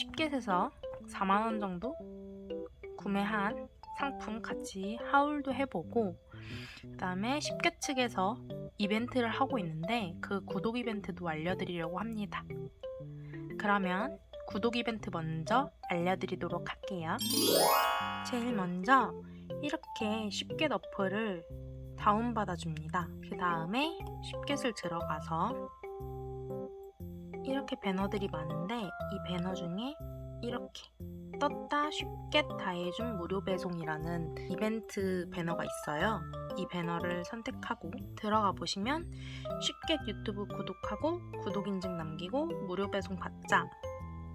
쉽게에서 4만원 정도 구매한 상품 같이 하울도 해보고 그 다음에 쉽게 측에서 이벤트를 하고 있는데 그 구독 이벤트도 알려드리려고 합니다. 그러면 구독 이벤트 먼저 알려드리도록 할게요. 제일 먼저 이렇게 쉽게 너프를 다운받아 줍니다. 그 다음에 쉽게을 들어가서 이렇게 배너들이 많은데 이 배너 중에 이렇게 떴다 쉽게 다 해준 무료 배송이라는 이벤트 배너가 있어요. 이 배너를 선택하고 들어가 보시면 쉽게 유튜브 구독하고 구독 인증 남기고 무료 배송 받자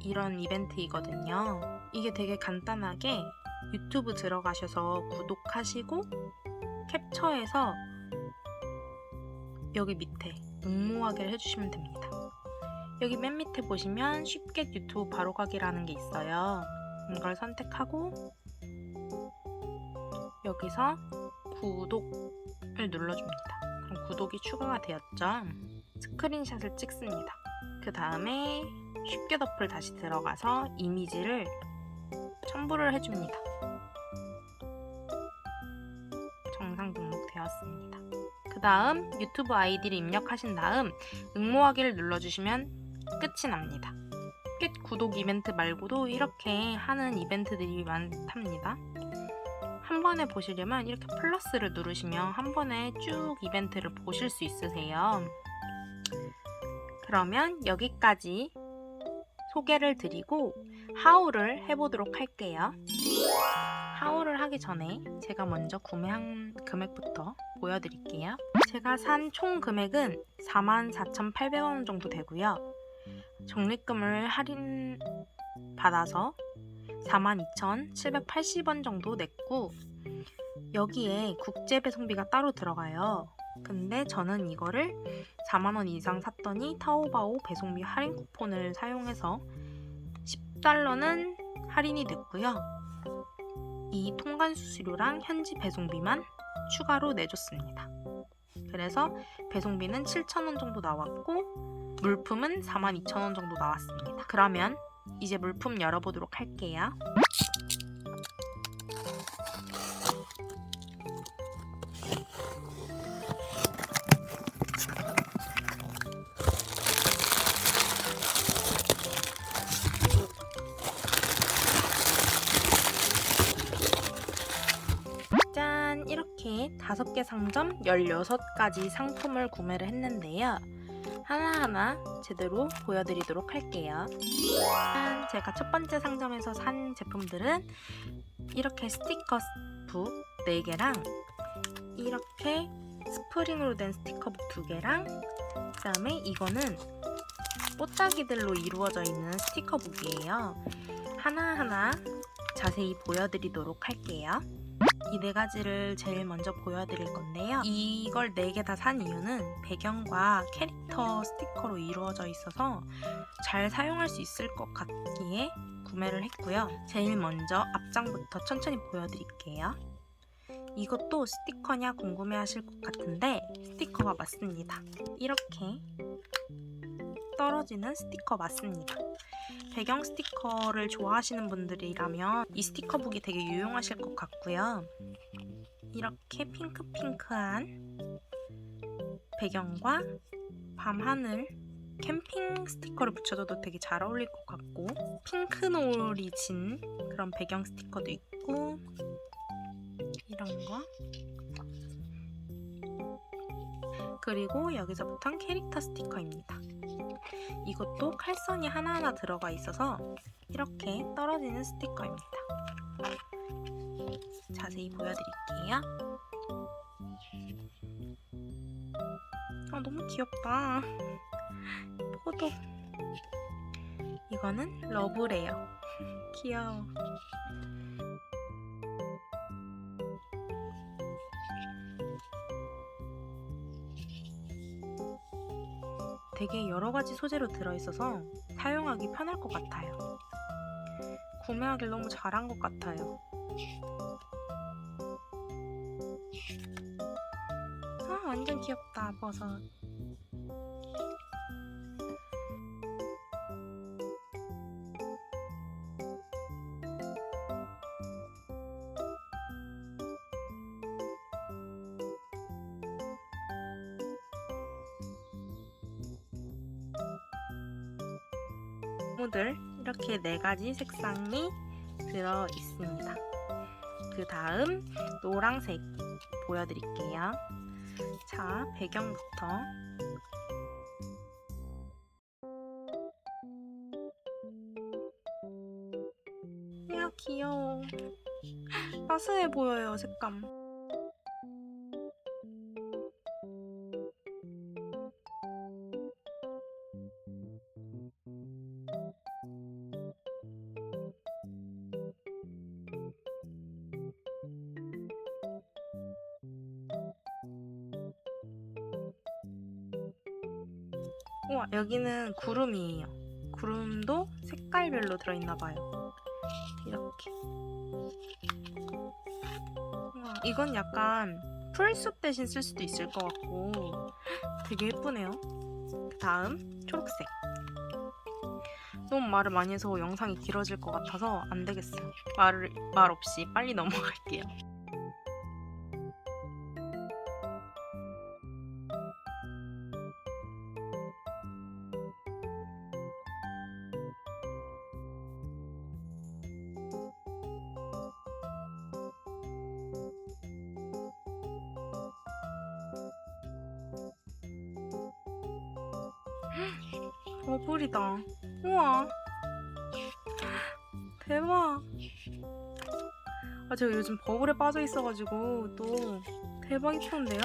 이런 이벤트이거든요. 이게 되게 간단하게 유튜브 들어가셔서 구독하시고 캡처해서 여기 밑에 응모하기를 해주시면 됩니다. 여기 맨 밑에 보시면 쉽게 유튜브 바로 가기라는 게 있어요. 이걸 선택하고 여기서 구독을 눌러줍니다. 그럼 구독이 추가가 되었죠. 스크린샷을 찍습니다. 그 다음에 쉽게 덮을 다시 들어가서 이미지를 첨부를 해줍니다. 정상 등록되었습니다. 그 다음 유튜브 아이디를 입력하신 다음 응모하기를 눌러주시면 끝이 납니다. 꽤 구독 이벤트 말고도 이렇게 하는 이벤트들이 많답니다. 한 번에 보시려면 이렇게 플러스를 누르시면 한 번에 쭉 이벤트를 보실 수 있으세요. 그러면 여기까지 소개를 드리고 하울을 해보도록 할게요. 하울을 하기 전에 제가 먼저 구매한 금액부터 보여드릴게요. 제가 산 총 금액은 44,800원 정도 되고요. 적립금을 할인 받아서 42,780원 정도 냈고 여기에 국제 배송비가 따로 들어가요. 근데 저는 이거를 4만원 이상 샀더니 타오바오 배송비 할인 쿠폰을 사용해서 10달러는 할인이 됐고요. 이 통관 수수료랑 현지 배송비만 추가로 내줬습니다. 그래서 배송비는 7,000원 정도 나왔고 물품은 42,000원 정도 나왔습니다. 그러면 이제 물품 열어보도록 할게요. 5개 상점 16가지 상품을 구매를 했는데요. 하나하나 제대로 보여드리도록 할게요. 짠! 제가 첫 번째 상점에서 산 제품들은 이렇게 스티커 북 4개랑 이렇게 스프링으로 된 스티커북 2개랑 그 다음에 이거는 뽀짝이들로 이루어져 있는 스티커북이에요. 하나하나 자세히 보여드리도록 할게요. 이 네 가지를 제일 먼저 보여드릴 건데요. 이걸 네 개 다 산 이유는 배경과 캐릭터 스티커로 이루어져 있어서 잘 사용할 수 있을 것 같기에 구매를 했고요. 제일 먼저 앞장부터 천천히 보여드릴게요. 이것도 스티커냐 궁금해 하실 것 같은데 스티커가 맞습니다. 이렇게 떨어지는 스티커 맞습니다. 배경 스티커를 좋아하시는 분들이라면 이 스티커북이 되게 유용하실 것 같고요. 이렇게 핑크핑크한 배경과 밤하늘 캠핑 스티커를 붙여줘도 되게 잘 어울릴 것 같고 핑크놀이 진 그런 배경 스티커도 있고 이런 거 그리고 여기서부터는 캐릭터 스티커입니다. 이것도 칼선이 하나하나 들어가 있어서 이렇게 떨어지는 스티커입니다. 자세히 보여드릴게요. 아, 너무 귀엽다. 포도. 이거는 러브레요. 귀여워. 되게 여러 가지 소재로 들어있어서 사용하기 편할 것 같아요. 구매하길 너무 잘한 것 같아요. 아, 완전 귀엽다 버섯. 4가지 색상이 들어 있습니다. 그 다음 노란색 보여드릴게요. 자, 배경부터 야 귀여워 따스해 보여요 색감 우와 여기는 구름이에요. 구름도 색깔별로 들어있나 봐요. 이렇게. 우와, 이건 약간 풀숲 대신 쓸 수도 있을 것 같고 되게 예쁘네요. 그 다음 초록색. 너무 말을 많이 해서 영상이 길어질 것 같아서 안 되겠어요. 말을 말 없이 빨리 넘어갈게요. 버블이다. 우와. 대박. 아, 제가 요즘 버블에 빠져 있어가지고 또 대박 이쁜데요?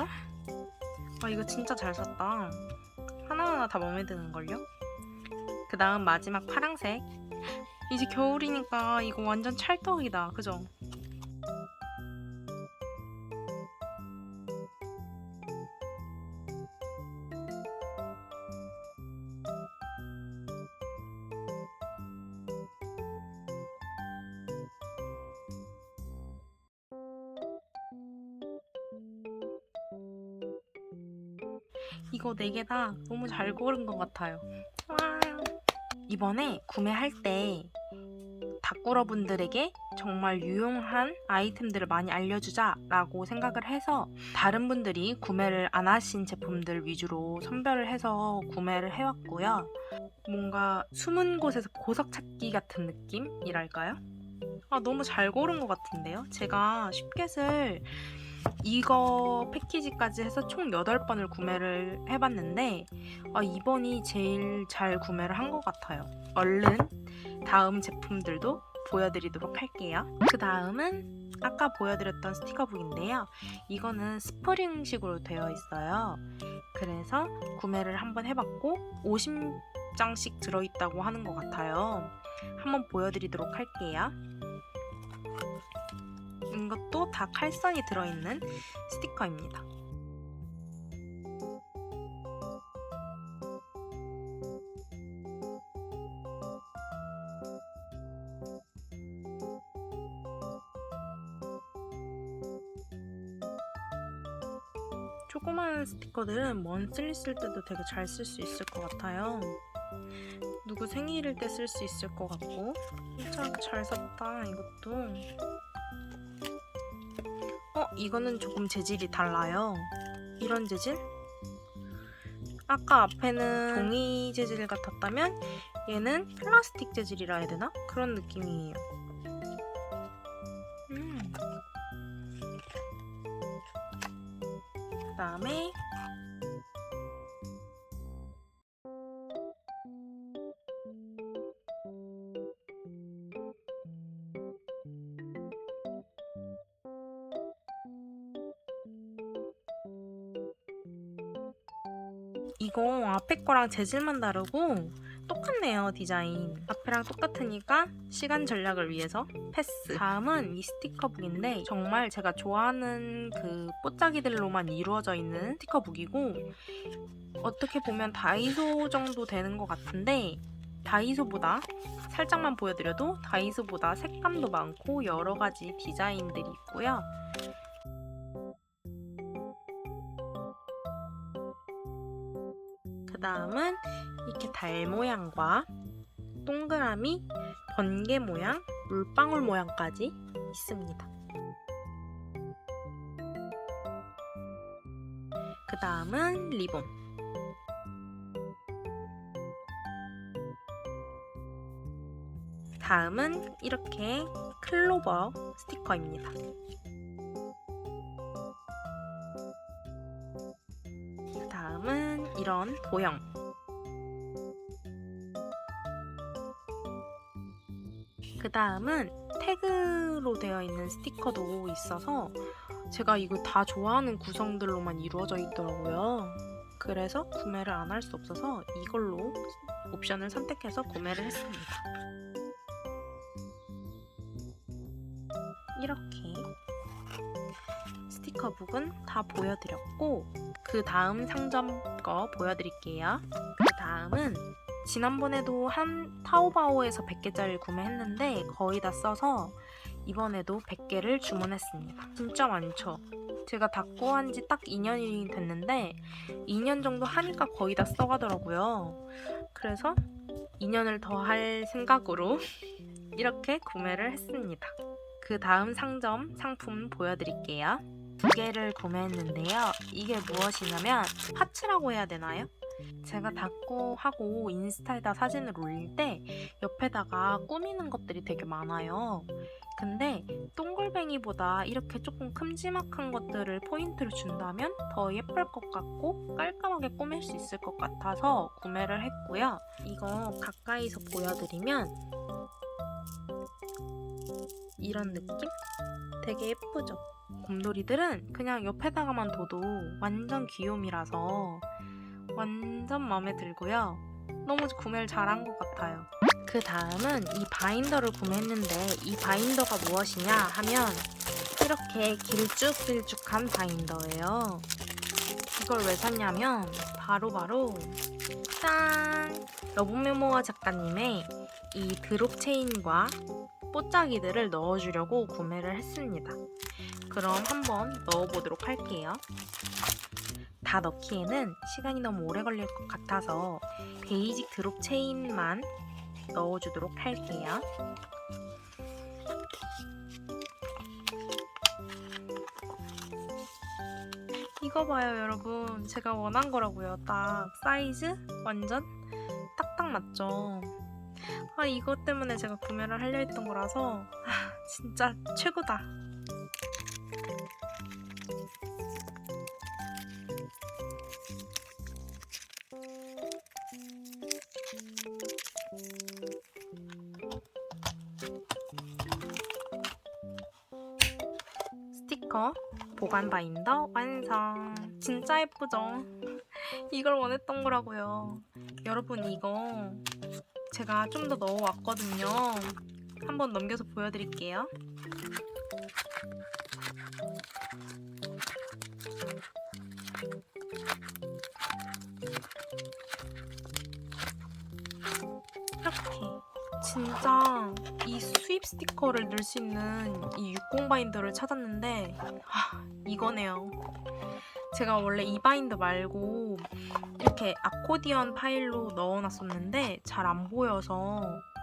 아, 이거 진짜 잘 샀다. 하나하나 다 마음에 드는걸요? 그 다음 마지막 파랑색. 이제 겨울이니까 이거 완전 찰떡이다. 그죠? 개다 너무 잘 고른 것 같아요. 와. 이번에 구매할 때 닭구러분들에게 정말 유용한 아이템들을 많이 알려주자라고 생각을 해서 다른 분들이 구매를 안 하신 제품들 위주로 선별을 해서 구매를 해왔고요. 뭔가 숨은 곳에서 보석 찾기 같은 느낌이랄까요? 아, 너무 잘 고른 것 같은데요? 제가 쉽겟을 이거 패키지까지 해서 총 8번을 구매를 해봤는데 아, 이번이 제일 잘 구매를 한 것 같아요. 얼른 다음 제품들도 보여드리도록 할게요. 그 다음은 아까 보여드렸던 스티커북인데요. 이거는 스프링식으로 되어 있어요. 그래서 구매를 한번 해봤고 50장씩 들어있다고 하는 것 같아요. 한번 보여드리도록 할게요. 이것도 다 칼선이 들어있는 스티커입니다. 조그마한 스티커들은 먼슬리 쓸 때도 되게 잘 쓸 수 있을 것 같아요. 누구 생일일 때 쓸 수 있을 것 같고 진짜 잘 샀다 이것도 어 이거는 조금 재질이 달라요. 이런 재질? 아까 앞에는 종이 재질 같았다면 얘는 플라스틱 재질이라 해야 되나? 그런 느낌이에요 이거 앞에 거랑 재질만 다르고 똑같네요 디자인. 앞에랑 똑같으니까 시간 전략을 위해서 패스. 다음은 이 스티커북인데 정말 제가 좋아하는 그 뽀짝이들로만 이루어져 있는 스티커북이고 어떻게 보면 다이소 정도 되는 것 같은데 다이소보다 살짝만 보여드려도 다이소보다 색감도 많고 여러 가지 디자인들이 있고요 그 다음은 이렇게 달 모양과 동그라미, 번개 모양, 물방울 모양까지 있습니다. 그 다음은 리본. 다음은 이렇게 클로버 스티커입니다. 도형. 그 다음은 태그로 되어 있는 스티커도 있어서 제가 이거 다 좋아하는 구성들로만 이루어져 있더라고요. 그래서 구매를 안 할 수 없어서 이걸로 옵션을 선택해서 구매를 했습니다. 이렇게 스티커북은 다 보여드렸고 그 다음 상점 거 보여드릴게요. 그 다음은 지난번에도 한 타오바오에서 100개짜리 구매했는데 거의 다 써서 이번에도 100개를 주문했습니다. 진짜 많죠? 제가 다 구한 지 딱 2년이 됐는데 2년 정도 하니까 거의 다 써가더라고요. 그래서 2년을 더 할 생각으로 이렇게 구매를 했습니다. 그 다음 상점 상품 보여드릴게요. 두 개를 구매했는데요. 이게 무엇이냐면 파츠라고 해야 되나요? 제가 닫고 하고 인스타에다 사진을 올릴 때 옆에다가 꾸미는 것들이 되게 많아요. 근데 동글뱅이보다 이렇게 조금 큼지막한 것들을 포인트로 준다면 더 예쁠 것 같고 깔끔하게 꾸밀 수 있을 것 같아서 구매를 했고요. 이거 가까이서 보여드리면 이런 느낌? 되게 예쁘죠? 곰돌이들은 그냥 옆에다가만 둬도 완전 귀요미라서 완전 마음에 들고요. 너무 구매를 잘한 것 같아요. 그 다음은 이 바인더를 구매했는데 이 바인더가 무엇이냐 하면 이렇게 길쭉길쭉한 바인더예요. 이걸 왜 샀냐면 바로바로 짠! 러브메모아 작가님의 이 드롭 체인과 뽀짝이들을 넣어주려고 구매를 했습니다. 그럼 한번 넣어보도록 할게요. 다 넣기에는 시간이 너무 오래 걸릴 것 같아서 베이직 드롭 체인만 넣어주도록 할게요. 이거 봐요, 여러분. 제가 원한 거라고요. 딱 사이즈 완전 딱딱 맞죠. 아, 이것 때문에 제가 구매를 하려 했던 거라서 아, 진짜 최고다. 스티커 보관 바인더 완성. 진짜 예쁘죠? 이걸 원했던 거라고요. 여러분 이거 제가 좀 더 넣어왔거든요. 한번 넘겨서 보여드릴게요. 스티커를 넣을 수 있는 이 60 바인더를 찾았는데 아, 이거네요. 제가 원래 이 바인더 말고 이렇게 아코디언 파일로 넣어놨었는데 잘 안 보여서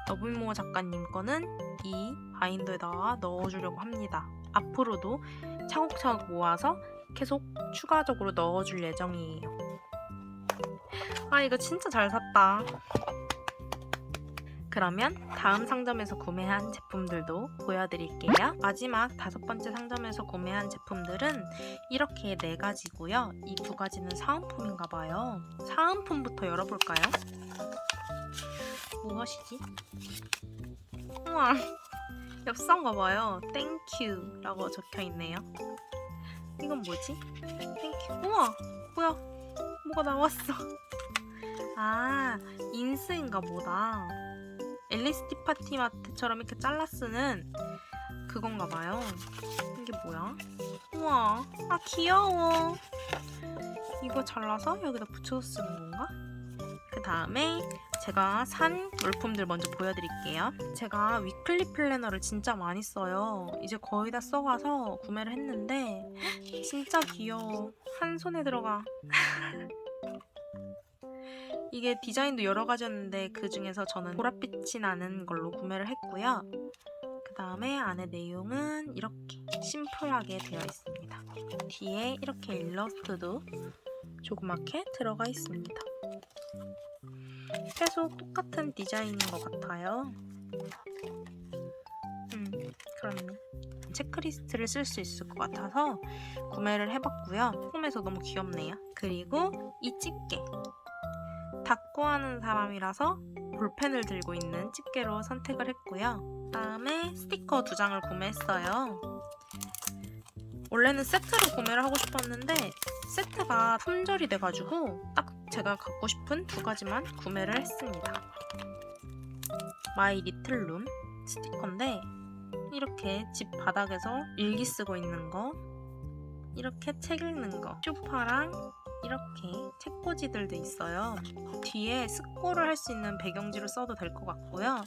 너블모 작가님 거는 이 바인더에다가 넣어주려고 합니다. 앞으로도 차곡차곡 모아서 계속 추가적으로 넣어줄 예정이에요. 아 이거 진짜 잘 샀다. 그러면 다음 상점에서 구매한 제품들도 보여드릴게요. 마지막 다섯 번째 상점에서 구매한 제품들은 이렇게 네 가지고요. 이 두 가지는 사은품인가 봐요. 사은품부터 열어볼까요? 무엇이지? 우와, 엽서인가 봐요. 땡큐 라고 적혀 있네요. 이건 뭐지? 땡큐. 우와, 뭐야? 뭐가 나왔어? 아, 인스인가 보다. 엘리스 티 파티 마트처럼 이렇게 잘라 쓰는 그건가 봐요. 이게 뭐야? 우와, 아 귀여워. 이거 잘라서 여기다 붙여서 쓰는 건가? 그 다음에 제가 산 물품들 먼저 보여드릴게요. 제가 위클리 플래너를 진짜 많이 써요. 이제 거의 다 써가서 구매를 했는데 진짜 귀여워. 한 손에 들어가. 이게 디자인도 여러 가지였는데 그 중에서 저는 보랏빛이 나는 걸로 구매를 했고요. 그 다음에 안에 내용은 이렇게 심플하게 되어 있습니다. 뒤에 이렇게 일러스트도 조그맣게 들어가 있습니다. 계속 똑같은 디자인인 것 같아요. 음, 그렇네. 체크리스트를 쓸 수 있을 것 같아서 구매를 해봤고요. 홈에서 너무 귀엽네요. 그리고 이 집게. 닦고하는 사람이라서 볼펜을 들고 있는 집게로 선택을 했고요. 다음에 스티커 두 장을 구매했어요. 원래는 세트로 구매를 하고 싶었는데 세트가 품절이 돼가지고 딱 제가 갖고 싶은 두 가지만 구매를 했습니다. 마이 리틀 룸 스티커인데 이렇게 집 바닥에서 일기 쓰고 있는 거 이렇게 책 읽는 거. 쇼파랑 이렇게 책꽂이들도 있어요. 뒤에 스코를 할 수 있는 배경지로 써도 될 것 같고요.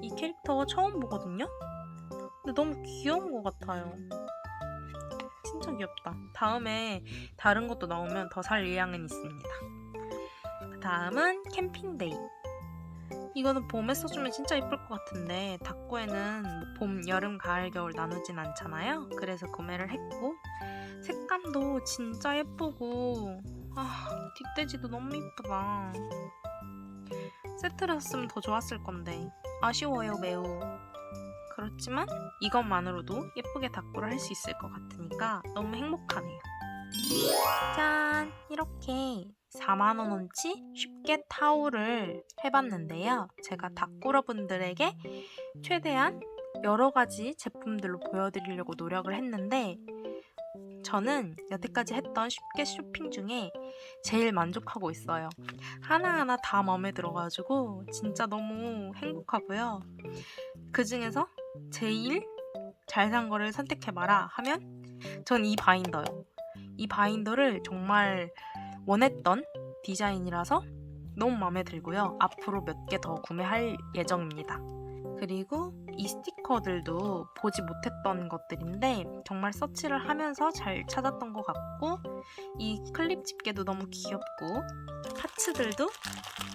이 캐릭터 처음 보거든요? 근데 너무 귀여운 것 같아요. 진짜 귀엽다. 다음에 다른 것도 나오면 더 살 의향은 있습니다. 그 다음은 캠핑데이. 이거는 봄에 써주면 진짜 예쁠 것 같은데 닭구에는 뭐 봄, 여름, 가을, 겨울 나누진 않잖아요. 그래서 구매를 했고 색감도 진짜 예쁘고 아 뒷돼지도 너무 예쁘다. 세트를 샀으면 더 좋았을 건데 아쉬워요 매우. 그렇지만 이것만으로도 예쁘게 닭구를 할 수 있을 것 같으니까 너무 행복하네요. 짠! 이렇게 4만원어치 쉽게 타올을 해봤는데요. 제가 닭꾸러분들에게 최대한 여러 가지 제품들로 보여드리려고 노력을 했는데 저는 여태까지 했던 쉽게 쇼핑 중에 제일 만족하고 있어요. 하나하나 다 마음에 들어가지고 진짜 너무 행복하고요. 그 중에서 제일 잘 산 거를 선택해봐라 하면 전 이 바인더요. 이 바인더를 정말 원했던 디자인이라서 너무 마음에 들고요. 앞으로 몇 개 더 구매할 예정입니다. 그리고 이 스티커들도 보지 못했던 것들인데 정말 서치를 하면서 잘 찾았던 것 같고 이 클립 집게도 너무 귀엽고 파츠들도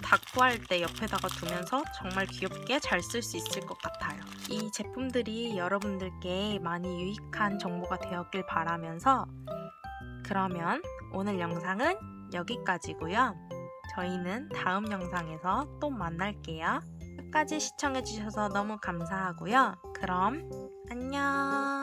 닭구할 때 옆에다가 두면서 정말 귀엽게 잘 쓸 수 있을 것 같아요. 이 제품들이 여러분들께 많이 유익한 정보가 되었길 바라면서 그러면 오늘 영상은 여기까지고요. 저희는 다음 영상에서 또 만날게요. 끝까지 시청해주셔서 너무 감사하고요. 그럼 안녕.